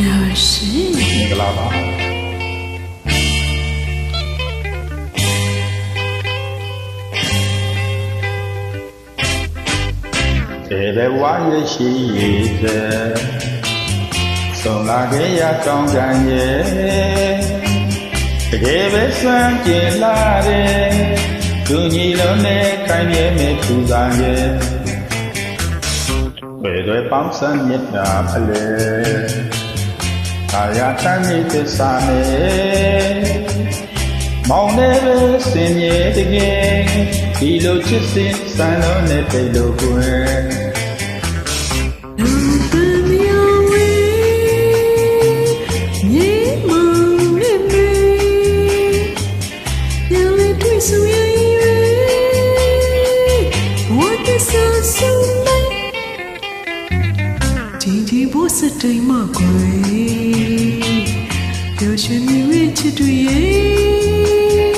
နာရှင်မင်္ဂလာပါေဘဝရရှိရဲ့ဆုံးလာခဲ့ရကောင်းကံရဲ့တကယ်ပဲစွမ်းကျင်လာတယ်သူညီလုံးနဲ့ခိုင်မြဲမဲ့သူသားရဲ့ဘယ်တွေပေါင်းစံမြတ်တာဖလဲ အာရတမ်းမြေသစ္စာနဲ့မောင်နေပဲစင်မြေတကယ်ဒီလိုချစ်စဉ်စံလုံးနဲ့တိတ်လို့ကွယ်လူပမြဝေမြေမောင်နဲ့မေပြန်လေတွေ့ဆုံရည်ရွယ်ဝတ်တဆာဆုံလိုက်ဒီဒီဘုစတိုင်မကွယ် ပျော်ရွှင်မြူရဲ့ချစ်တွေရဲ့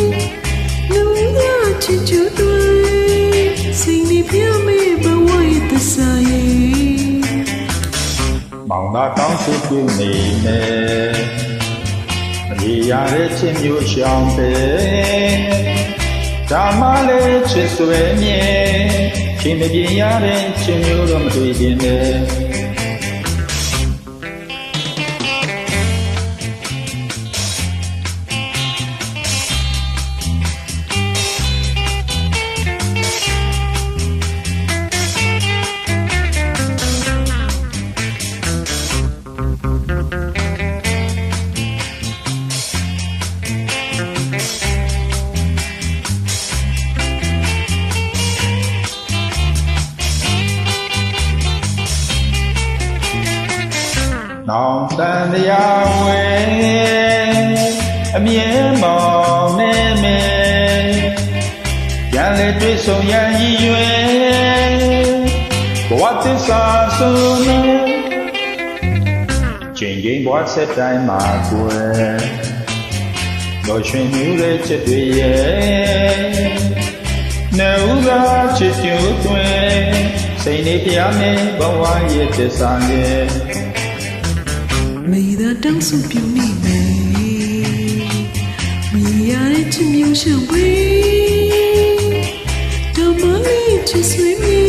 လူရချစ်ချူတွေစိတ်နေပြမေဘဝရဲ့သစ္စာရဲ့မောင်သာတောင်းချစ်ပြုနေမယ်အရေးရတဲ့ချစ်မျိုးရှောင်းတယ်ဒါမှလည်းချစ်ဆွေမြဲချင်းမပြင်းရတဲ့ချစ်မျိုးတော့မတွေ့ခြင်းနဲ့ နောင်တန်တရားဝဲအမြဲမောင်နေမယ်ရန်လေတွေ့ဆုံရန်ရည်ရွယ်ဘဝသစ္စာဆုံးနေချိန်ချင်းဘဝဆက်တိုင်းမှာကွယ်တော်ရှင်မြူတဲ့ချက်တွေရဲ့နေဥသာချစ်ကျူတွင်စိတ်နေပြမယ်ဘဝရဲ့သစ္စာရဲ့ မေသာတောင်းဆိုပြုမိမယ်မရတဲ့ချင်မျိုးရှောင်ဝေးတော်မလေးချစ်ဆွေးမီ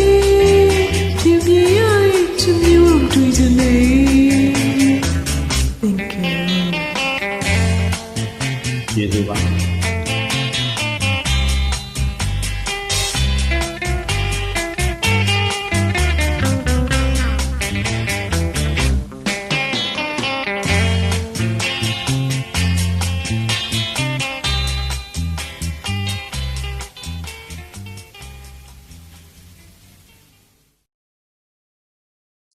ပြပြရတဲ့ချင်မျိုးတွေ့ချင်နေ Thank you ကျေးဇူးပါ